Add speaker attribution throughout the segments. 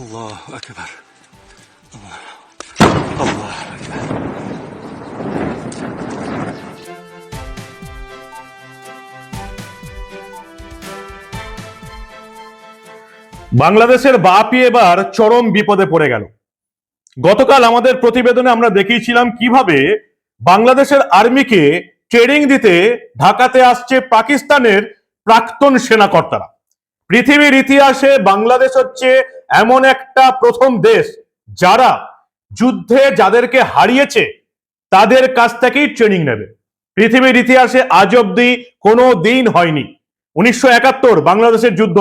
Speaker 1: Allahu Ekber. Allah.
Speaker 2: বাংলাদেশের বাপি এবার চরম বিপদে পড়ে গেল গতকাল আমাদের প্রতিবেদনে আমরা দেখিয়েছিলাম কীভাবে বাংলাদেশের আর্মিকে ট্রেনিং দিতে ঢাকাতে আসছে পাকিস্তানের প্রাক্তন সেনাকর্তারা পৃথিবীর ইতিহাসে বাংলাদেশ হচ্ছে এমন একটা প্রথম দেশ যারা যুদ্ধে যাদেরকে হারিয়েছে তাদের কাছ থেকেই ট্রেনিং নেবে। পৃথিবীর ইতিহাসে আজ অব্দি কোনো দিন হয়নি। উনিশশো একাত্তর বাংলাদেশের যুদ্ধ।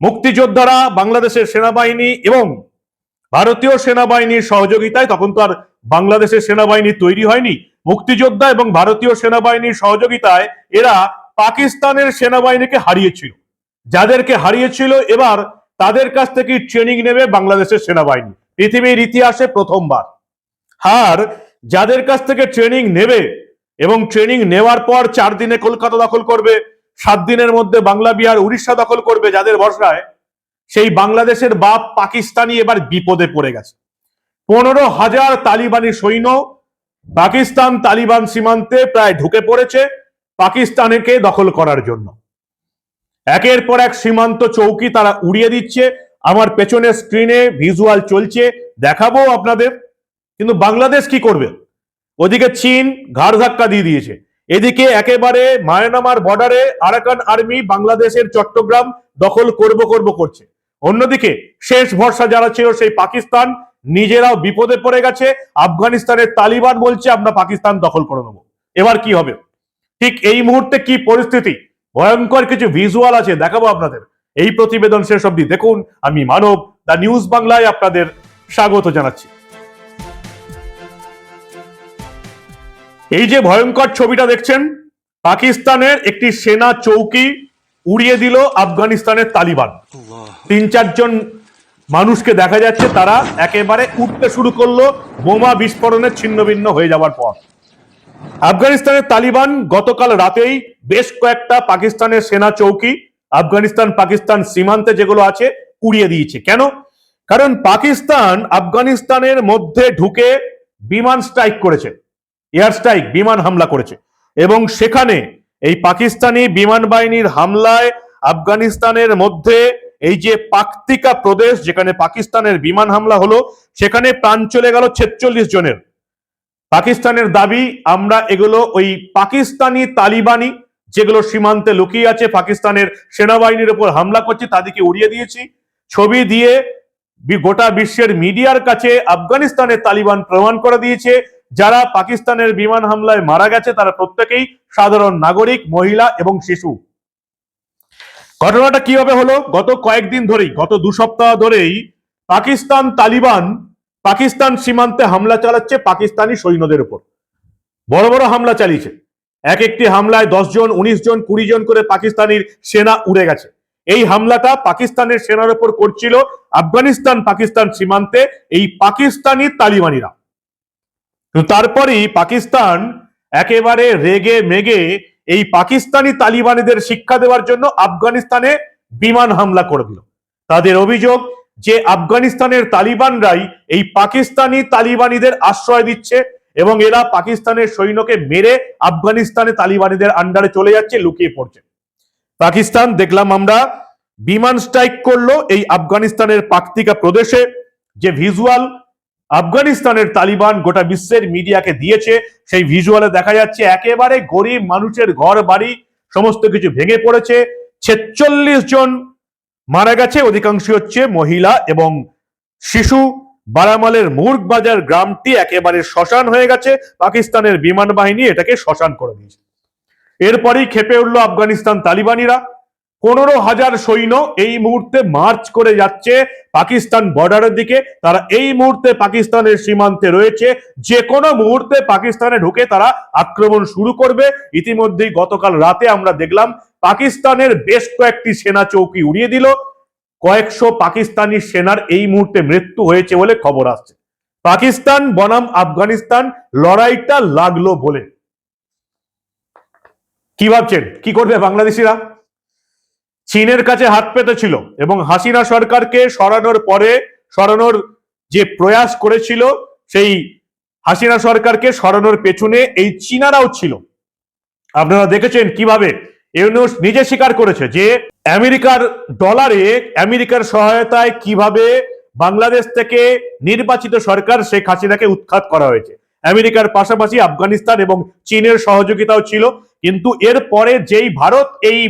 Speaker 2: মুক্তিযোদ্ধারা বাংলাদেশের সেনাবাহিনী এবং ভারতীয় সেনাবাহিনীর সহযোগিতায়, তখন তো আর বাংলাদেশের সেনাবাহিনী তৈরি হয়নি, মুক্তিযোদ্ধা এবং ভারতীয় সেনাবাহিনীর সহযোগিতায় এরা পাকিস্তানের সেনাবাহিনীকে হারিয়েছিল। যাদেরকে হারিয়েছিল এবার তাদের কাছ থেকে ট্রেনিং নেবে বাংলাদেশের সেনাবাহিনী। পৃথিবীর ইতিহাসে প্রথমবার। আর যাদের কাছ থেকে ট্রেনিং নেবে এবং ট্রেনিং নেওয়ার পর চার দিনে কলকাতা দখল করবে, সাত দিনের মধ্যে বাংলা, বিহার, উড়িষ্যা দখল করবে যাদের ভরসায়, সেই বাংলাদেশের বাপ পাকিস্তানি এবার বিপদে পড়ে গেছে। পনেরো হাজার তালিবানি সৈন্য পাকিস্তান তালিবান সীমান্তে প্রায় ঢুকে পড়েছে পাকিস্তানকে দখল করার জন্য। একের পর এক সীমান্ত চৌকি তারা উড়িয়ে দিচ্ছে। আমার পেছনে স্ক্রিনে ভিজুয়াল চলছে। দেখাবো আপনাদের। কিন্তু বাংলাদেশ কি করবে? ওদিকে চীন ঘাড় ধাক্কা দিয়ে দিয়েছে। এদিকে একেবারে মায়ানমার বর্ডারে আরাকান আর্মি বাংলাদেশের চট্টগ্রাম দখল করব করব করছে। অন্যদিকে শেষ ভরসা যারা ছিল সেই পাকিস্তান নিজেরাও বিপদে পড়ে গেছে। আফগানিস্তানের তালিবান বলছে, আমরা পাকিস্তান দখল করে নেব। এবার কি হবে? ঠিক এই মুহূর্তে কি পরিস্থিতি? ভয়ঙ্কর কিছু ভিজুয়াল আছে, দেখাবো আপনাদের। এই প্রতিবেদন শেষ অব্দি দেখুন। আমি মানব দ্য নিউজ বাংলায় আপনাদের স্বাগত জানাচ্ছি। এই যে ভয়ঙ্কর ছবিটা দেখছেন, পাকিস্তানের একটি সেনা চৌকি উড়িয়ে দিল আফগানিস্তানের তালিবান। তিন চারজন মানুষকে দেখা যাচ্ছে, তারা একেবারে উঠতে শুরু করল, বোমা বিস্ফোরণের ছিন্ন ভিন্ন হয়ে যাওয়ার পর। আফগানিস্তানের তালিবান গতকাল রাতেই বেশ কয়েকটা পাকিস্তানের সেনা চৌকি, আফগানিস্তান, পাকিস্তান সীমান্তে যেগুলো আছে, উড়িয়ে দিয়েছে। কেন? কারণ পাকিস্তান আফগানিস্তানের মধ্যে ঢুকে বিমান স্ট্রাইক করেছে, এয়ার স্ট্রাইক, বিমান হামলা করেছে। এবং সেখানে এই পাকিস্তানি বিমান বাহিনীর হামলায় আফগানিস্তানের মধ্যে এই যে পাকতিকা প্রদেশ, যেখানে পাকিস্তানের বিমান হামলা হলো, সেখানে প্রাণ চলে গেল ছেচল্লিশ জনের। পাকিস্তানের দাবি, আমরা এগুলো ওই পাকিস্তানি তালিবানি যেগুলো সীমান্তে লুকিয়ে আছে, পাকিস্তানের সেনাবাহিনীর উপর হামলা করছে, তাদেরকে উড়িয়ে দিয়েছি। ছবি দিয়ে গোটা বিশ্বের মিডিয়ার কাছে আফগানিস্তানের তালিবান প্রমাণ করে দিয়েছে, যারা পাকিস্তানের বিমান হামলায় মারা গেছে, তারা প্রত্যেকেই সাধারণ নাগরিক, মহিলা এবং শিশু। ঘটনাটা কীভাবে হলো? গত কয়েকদিন ধরেই, গত দু সপ্তাহ ধরেই পাকিস্তান তালিবান পাকিস্তান সীমান্তে হামলা চালাচ্ছে পাকিস্তানি সৈন্যদের উপর। বড় বড় হামলা চালিয়েছে। এক একটি হামলায় দশ জন, উনিশ জন, কুড়ি জন করে পাকিস্তানির সেনা উড়ে গেছে। এই হামলাটা পাকিস্তানের সেনার উপর করছিল আফগানিস্তান পাকিস্তান সীমান্তে এই পাকিস্তানি তালিবানিরা। তারপরেই পাকিস্তান একেবারে রেগে মেগে এই পাকিস্তানি তালিবানিদের শিক্ষা দেওয়ার জন্য আফগানিস্তানে বিমান হামলা করে দিল। তাদের অভিযোগ যে আফগানিস্তানের তালিবানরাই এই পাকিস্তানি তালিবানিদের আশ্রয় দিচ্ছে এবং এরা পাকিস্তানের সৈন্যকে মেরে আফগানিস্তানে তালিবানিদের আন্ডারে চলে যাচ্ছে, লুকিয়ে পড়ছে। পাকিস্তান, দেখলাম আমরা, বিমান স্ট্রাইক করল এই আফগানিস্তানের পাকতিকা প্রদেশে। যে ভিজুয়াল আফগানিস্তানের তালিবান গোটা বিশ্বের মিডিয়াকে দিয়েছে, সেই ভিজুয়ালে দেখা যাচ্ছে একেবারে গরিব মানুষের ঘর বাড়ি সমস্ত কিছু ভেঙে পড়েছে। ছেচল্লিশ জন মারা গেছে। অধিকাংশ হচ্ছে মহিলা এবং শিশু। বারামালের মুর্গ বাজার গ্রামটি একেবারে শ্মশান হয়ে গেছে। পাকিস্তানের বিমান বাহিনী এটাকে শ্মশান করে দিয়েছে। এরপরেই খেপে উঠল আফগানিস্তান তালিবানিরা। পনেরো হাজার সৈন্য এই মুহূর্তে মার্চ করে যাচ্ছে পাকিস্তান বর্ডারের দিকে। তারা এই মুহূর্তে পাকিস্তানের সীমান্তে রয়েছে। যে কোনো মুহূর্তে পাকিস্তানে ঢুকে তারা আক্রমণ শুরু করবে। ইতিমধ্যেই গতকাল রাতে আমরা দেখলাম পাকিস্তানের বেশ কয়েকটি সেনা চৌকি উড়িয়ে দিল। কয়েকশো পাকিস্তানি সেনার এই মুহূর্তে মৃত্যু হয়েছে বলে খবর আসছে। পাকিস্তান, বনাম, আফগানিস্তান লড়াইটা লাগল বলে। কি ভাবছেন? কি করবে বাংলাদেশিরা? চীনের কাছে হাত পেতে ছিল এবং হাসিনা সরকারকে সরানোর পরে, সরানোর যে প্রয়াস করেছিল, সেই হাসিনা সরকারকে সরানোর পেছনে এই চীনারাও ছিল। আপনারা দেখেছেন কীভাবে ইউনুস নিজে স্বীকার করেছে যে আমেরিকার ডলারে আমেরিকার সহায়তায় কীভাবে বাংলাদেশ থেকে নির্বাচিত সরকার শেখ হাসিনাকে উৎখাত করা হয়েছে। আমেরিকার পাশাপাশি আফগানিস্তান এবং চীনের সহযোগিতাও ছিল। কিন্তু এর পরে যেই ভারত এই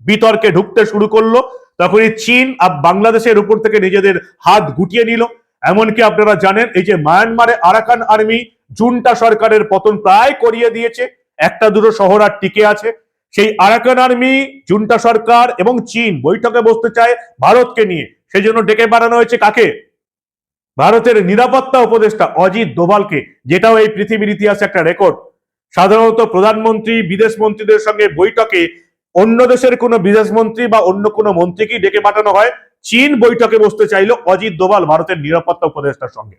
Speaker 2: বিতর্কে ঢুকতে শুরু করল, তখনই চীন আর বাংলাদেশের উপর থেকে নিজেদের হাত গুটিয়ে নিল। এমনকি আপনারা জানেন, এই যে মায়ানমারে আরাকান আর্মি জুনটা সরকারের পতন প্রায় করিয়ে দিয়েছে। একটা দুটো শহর আর টিকে আছে। সেই আরাকান আর্মি, জুনটা সরকার এবং চীন বৈঠকে বসতে চায় ভারতকে নিয়ে। সেই জন্য ডেকে বাড়ানো হয়েছে কাকে? ভারতের নিরাপত্তা উপদেষ্টা অজিত দোভালকে, যেটাও এই পৃথিবীর ইতিহাসে একটা রেকর্ড। সাধারণত প্রধানমন্ত্রী, বিদেশ মন্ত্রীদের সঙ্গে বৈঠকে অন্য দেশের কোনো বিদেশ মন্ত্রী বা অন্য কোনো মন্ত্রীকেই ডেকে পাঠানো হয়। চীন বৈঠকে বসতে চাইলো অজিত দোভাল, ভারতের নিরাপত্তা উপদেষ্টার সঙ্গে।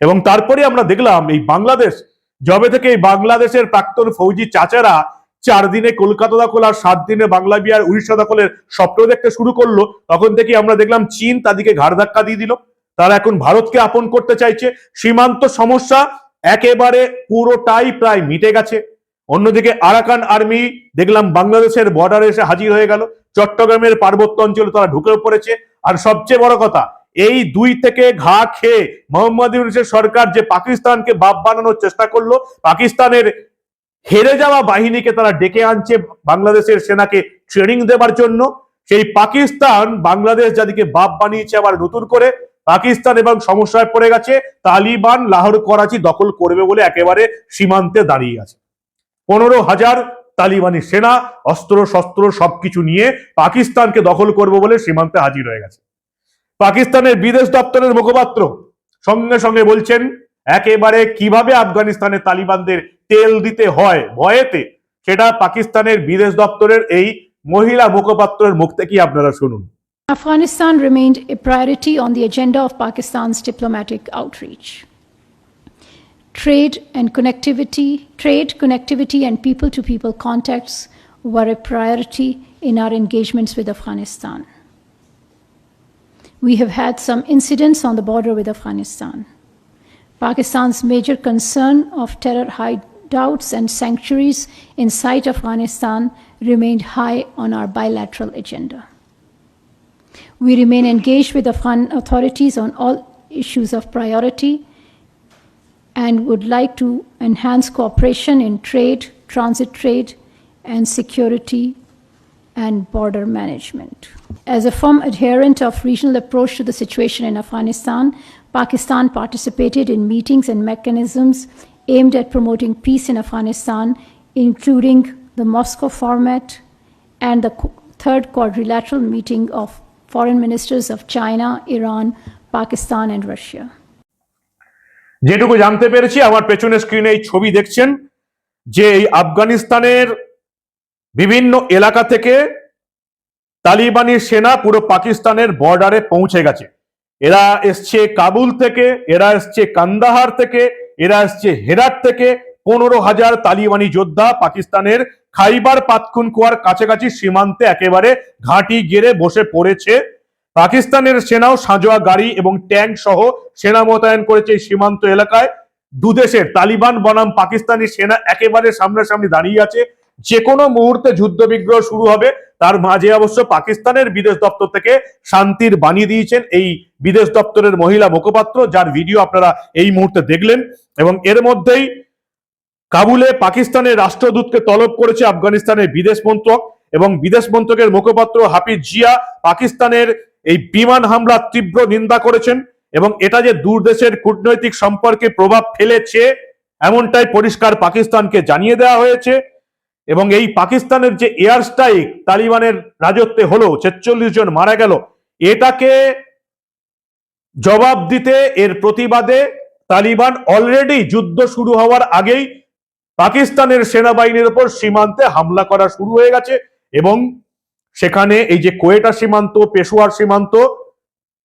Speaker 2: এবং তারপরে আমরা দেখলাম এই বাংলাদেশ, যবে থেকে এই বাংলাদেশের প্রাক্তন ফৌজি চাচারা চার দিনে কলকাতা দখল আর সাত দিনে বাংলা বিহার উড়িষ্যা দখলের স্বপ্ন দেখতে শুরু করল, তখন থেকে আমরা দেখলাম চীন তাদেরকে ঘাড় ধাক্কা দিয়ে দিল। তারা এখন ভারতকে আপন করতে চাইছে। সীমান্ত সমস্যা একেবারে পুরোটাই প্রায় মিটে গেছে। অন্যদিকে আরাকান আর্মি দেখলাম বাংলাদেশের বর্ডারে এসে হাজির হয়ে গেল। চট্টগ্রামের পার্বত্য অঞ্চলে তারা ঢুকে পড়েছে। আর সবচেয়ে বড় কথা, এই দুই থেকে ঘা খেয়ে মোহাম্মদ সরকার যে পাকিস্তানকে বাপ বানানোর চেষ্টা করল, পাকিস্তানের হেরে যাওয়া বাহিনীকে তারা ডেকে আনছে বাংলাদেশের সেনাকে ট্রেনিং দেবার জন্য। সেই পাকিস্তান বাংলাদেশ যাদিকে বাপ বানিয়েছে আবার নতুন করে, পাকিস্তান এবং সমস্যায় পড়ে গেছে, তালিবান লাহোর করাচি দখল করবে বলে একেবারে সীমান্তে দাঁড়িয়ে আছে। পনেরো হাজার তালিবানি সেনা, অস্ত্র, শস্ত্র সবকিছু নিয়ে পাকিস্তানকে দখল করবে বলে সীমান্তে হাজির হয়ে গেছে। পাকিস্তানের বিদেশ দপ্তরের মুখপাত্র সঙ্গে সঙ্গে বলছেন, একেবারে কীভাবে আফগানিস্তানের তালিবানদের তেল দিতে হয় ভয়েতে সেটা পাকিস্তানের বিদেশ দপ্তরের এই মহিলা মুখপাত্রের মুখ থেকেই আপনারা শুনুন
Speaker 3: Afghanistan remained a priority on the agenda of Pakistan's diplomatic outreach. Trade and connectivity, trade, connectivity, and people to people contacts were a priority in our engagements with Afghanistan. We have had some incidents on the border with Afghanistan. Pakistan's major concern of terror hideouts and sanctuaries inside Afghanistan remained high on our bilateral agenda. We remain engaged with Afghan authorities on all issues of priority and would like to enhance cooperation in trade, transit trade, and security and border management. As a firm adherent of regional approach to the situation in Afghanistan, Pakistan participated in meetings and mechanisms aimed at promoting peace in Afghanistan, including the Moscow format and the third quadrilateral meeting of foreign ministers of China, Iran, Pakistan, and Russia.
Speaker 2: যেটুকু জানতে পেরেছি আমার পেছনে স্ক্রিনে এই ছবি দেখছেন যে এই আফগানিস্তানের বিভিন্ন এলাকা থেকে তালিবানি সেনা পুরো পাকিস্তানের বর্ডারে পৌঁছে গেছে এরা এসছে কাবুল থেকে, এরা এসছে কান্দাহার থেকে, এরা এসছে হেরাত থেকে। পনেরো হাজার তালিবানি যোদ্ধা পাকিস্তানের খাইবার পাতকুনকুয়ার কাছাকাছি সীমান্তে একেবারে ঘাঁটি গেড়ে বসে পড়েছে। পাকিস্তানের সেনাও সাঁজোয়া গাড়ি এবং ট্যাঙ্ক সহ সেনা মোতায়েন করেছে এই সীমান্ত এলাকায়। দুদেশের তালিবান বনাম পাকিস্তানি সেনা একেবারে সামনাসামনি দাঁড়িয়ে আছে। যে কোনো মুহূর্তে যুদ্ধ বিগ্রহ শুরু হবে। তার মাঝে অবশ্য পাকিস্তানের বিদেশ দপ্তর থেকে শান্তির বানিয়ে দিয়েছেন এই বিদেশ দপ্তরের মহিলা মুখপাত্র, যার ভিডিও আপনারা এই মুহূর্তে দেখলেন এবং এর মধ্যেই কাবুলে পাকিস্তানের রাষ্ট্রদূতকে তলব করেছে আফগানিস্তানের বিদেশ মন্ত্রক এবং বিদেশ মন্ত্রকের মুখপাত্র হাফিজ জিয়া পাকিস্তানের এই বিমান হামলা তীব্র নিন্দা করেছেন এবং এটা যে দূর দেশের কূটনৈতিক সম্পর্কে প্রভাব ফেলেছে, এমনটাই পরিষ্কার পাকিস্তানকে জানিয়ে দেওয়া হয়েছে। এবং এই পাকিস্তানের যে এয়ার স্ট্রাইক তালিবানের রাজত্বে হলো, ছেচল্লিশ জন মারা গেল, এটাকে জবাব দিতে এর প্রতিবাদে তালিবান অলরেডি যুদ্ধ শুরু হওয়ার আগেই পাকিস্তানের সেনাবাহিনীর উপর সীমান্তে হামলা করা শুরু হয়ে গেছে এবং সেখানে এই যে কোয়েটা সীমান্ত, পেশোয়ার সীমান্ত,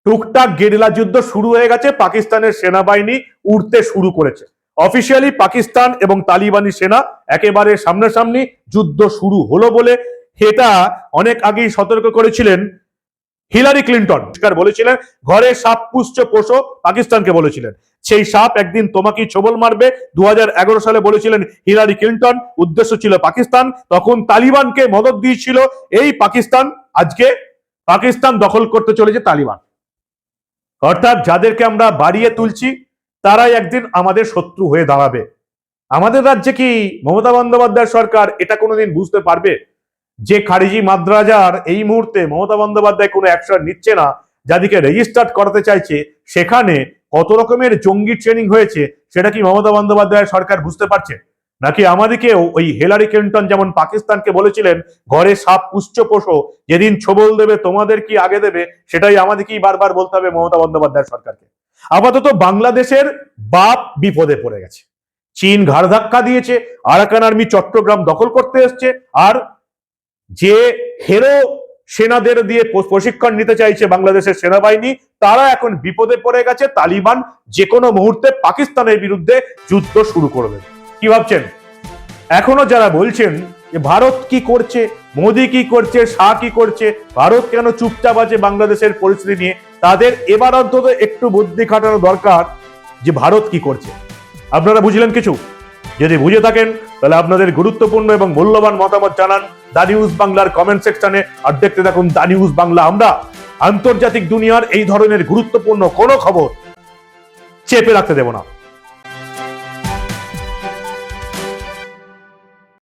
Speaker 2: টুকটাক গেরিলা যুদ্ধ শুরু হয়ে গেছে, পাকিস্তানের সেনাবাহিনী উঠতে শুরু করেছে। অফিসিয়ালি পাকিস্তান এবং তালিবানি সেনা একেবারে সামনাসামনি যুদ্ধ শুরু হলো বলে এটা অনেক আগেই সতর্ক করেছিলেন হিলারি ক্লিন্টন। বলেছিলেন, ঘরে সাপ পুষ্ট পোষো পাকিস্তানকে বলেছিলেন। সেই সাপ একদিন তোমাকেই ছবল মারবে দু হাজার এগারো সালে বলেছিলেন হিলারি ক্লিন্টন, উদ্দেশ্য ছিল পাকিস্তান, তখন তালিবানকে মদত দিয়েছিল এই পাকিস্তান, আজকে পাকিস্তান দখল করতে চলেছে তালিবান। অর্থাৎ যাদেরকে আমরা বাড়িয়ে তুলছি তারাই একদিন আমাদের শত্রু হয়ে দাঁড়াবে। আমাদের রাজ্যে কি মমতা বন্দ্যোপাধ্যায় সরকার এটা কোনোদিন বুঝতে পারবে? যে খারিজি মাদ্রাজার এই মুহূর্তে মমতা বন্দ্যোপাধ্যায় কোনো অ্যাকশন নিচ্ছে না যাদেরকে রেজিস্টার্ড করাতে চাইছে, সেখানে কত রকমের জঙ্গি ট্রেনিং হয়েছে, সেটা কি মমতা বন্দ্যোপাধ্যায় সরকার বুঝতে পারছে? নাকি আমাদেরকেও ওই হেলারি ক্লিন্টন যেমন পাকিস্তানকে বলেছিলেন, ঘরে সাপ পুষ্ট পোষো, যেদিন ছবল দেবে তোমাদের কি আগে দেবে, সেটাই আমাদেরকেই বারবার বলতে হবে মমতা বন্দ্যোপাধ্যায় সরকারকে। আপাতত বাংলাদেশের বাপ বিপদে পড়ে গেছে। চীন ঘাড় ধাক্কা দিয়েছে, আরাকান আর্মি চট্টগ্রাম দখল করতে এসছে, আর যে হেরো সেনাদের দিয়ে প্রশিক্ষণ নিতে চাইছে বাংলাদেশের সেনাবাহিনী, তারা এখন বিপদে পড়ে গেছে। তালিবান যে কোনো মুহূর্তে পাকিস্তানের বিরুদ্ধে যুদ্ধ শুরু করবে। কি ভাবছেন? এখনও যারা বলছেন যে ভারত কি করছে, মোদি কি করছে, শাহ কি করছে, ভারত কেন চুপচাপ আছে বাংলাদেশের পরিস্থিতি নিয়ে তাদের এবার অন্তত একটু বুদ্ধি খাটানো দরকার যে ভারত কি করছে। আপনারা বুঝলেন কিছু? যদি বুঝে থাকেন, তাহলে আপনাদের গুরুত্বপূর্ণ এবং মূল্যবান মতামত জানান দা নিউজ বাংলার কমেন্ট সেকশনে আর দেখতে থাকুন দা নিউজ বাংলা। আমরা আন্তর্জাতিক দুনিয়ার এই ধরনের গুরুত্বপূর্ণ কোনো খবর চেপে রাখতে দেব না।